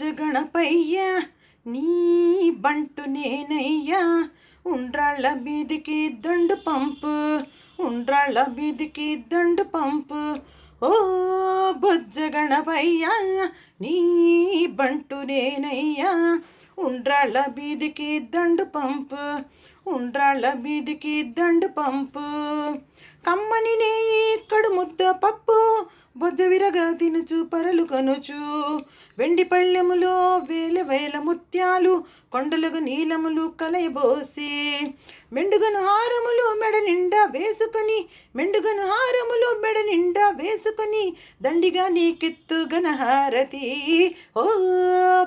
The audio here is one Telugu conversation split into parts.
బొజ్జ గణపయ్య నీ బంటు నేనయ్యా. ఉండ్రాళ్ళ బీదికి దండు పంపు ఉండ్రాళ్ళ బీదికి దండు పంపు. ఓ బొజ్జ గణపయ్య నీ బంటు నేనయ్యా. ఉండ్రాళ్ళ బీదికి దండు పంపు ఉండ్రాళ్ళ బీదికి దండు పంపు. కమ్మని నేయి కడు ముద్ద పప్పు బొజ్జ విరగా తినుచు పరలు కనుచు. వెండి పళ్ళెములో వేల వేల ముత్యాలు కొండలకు నీలములు కలయబోసి. మెండుగను హారములు మెడ నిండా వేసుకొని మెండుగను హారములు మెడ నిండా వేసుకొని దండిగా నీకెత్తు గణహారతి ఓ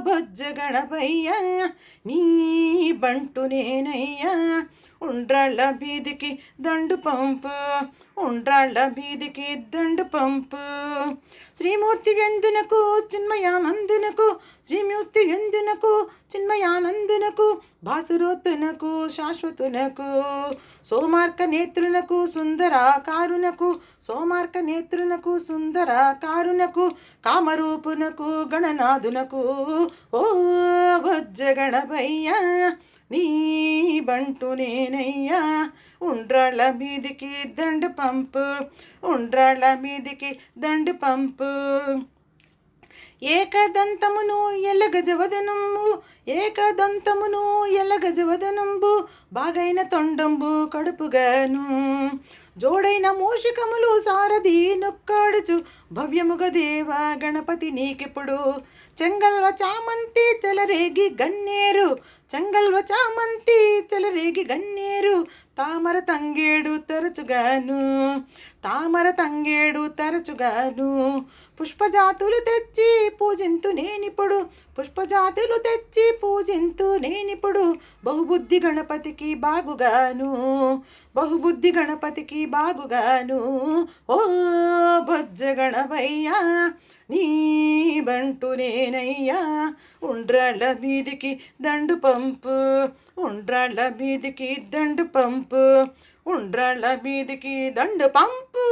బొజ్జ గణపయ్య నీ బంటు నేనయ్యా. ఉండ్రాళ్ళ బీదికి దండు పంపు ఉండ్రాళ్ళ బీదికి దండు పంపు. శ్రీమూర్తి వెందునకు చిన్మయానందునకు శ్రీమూర్తి వెందునకు చిన్మయానందునకు భాసురోతునకు శాశ్వతునకు సోమార్క నేత్రునకు సుందరాకారునకు సోమార్క నేత్రునకు సుందరాకారునకు కామరూపునకు గణనాథునకు. ఓ భజ్జ గణపయ్య నీ బంటు నేనయ్యా. ఉండ్రాళ్ళ మీదికి దండు పంపు ఉండ్రాళ్ళ మీదికి దండు పంపు. ఏకదంతమును ఎలగజవదనము ఏకదంతమును ఎలగజవదనంబు బాగైన తొండంబు కడుపుగాను. జోడైన మూషికములు సారథి నొక్కాడుచు భవ్యముగ దేవ గణపతి నీకిప్పుడు. చెంగల్వ చామంతి చెలరేగి గన్నేరు చెంగల్వ చామంతి చెలరేగి గన్నేరు తామర తంగేడు తరచుగాను. తామర తంగేడు తరచుగాను. పుష్పజాతులు తెచ్చి పూజింతు నేనిప్పుడు పుష్పజాతులు తెచ్చి పూజింతు నేనిప్పుడు బహుబుద్ధి గణపతికి బాగుగాను బహుబుద్ధి గణపతికి బాగుగాను. ఓ బొజ్జ గణపయ్యా నీ బంటు నేనయ్యా. ఉండ్రాళ్ళ మీదికి దండు పంపు ఉండ్రాళ్ళ మీదికి దండు పంపు ఉండ్రాళ్ళ మీదికి దండు పంపు.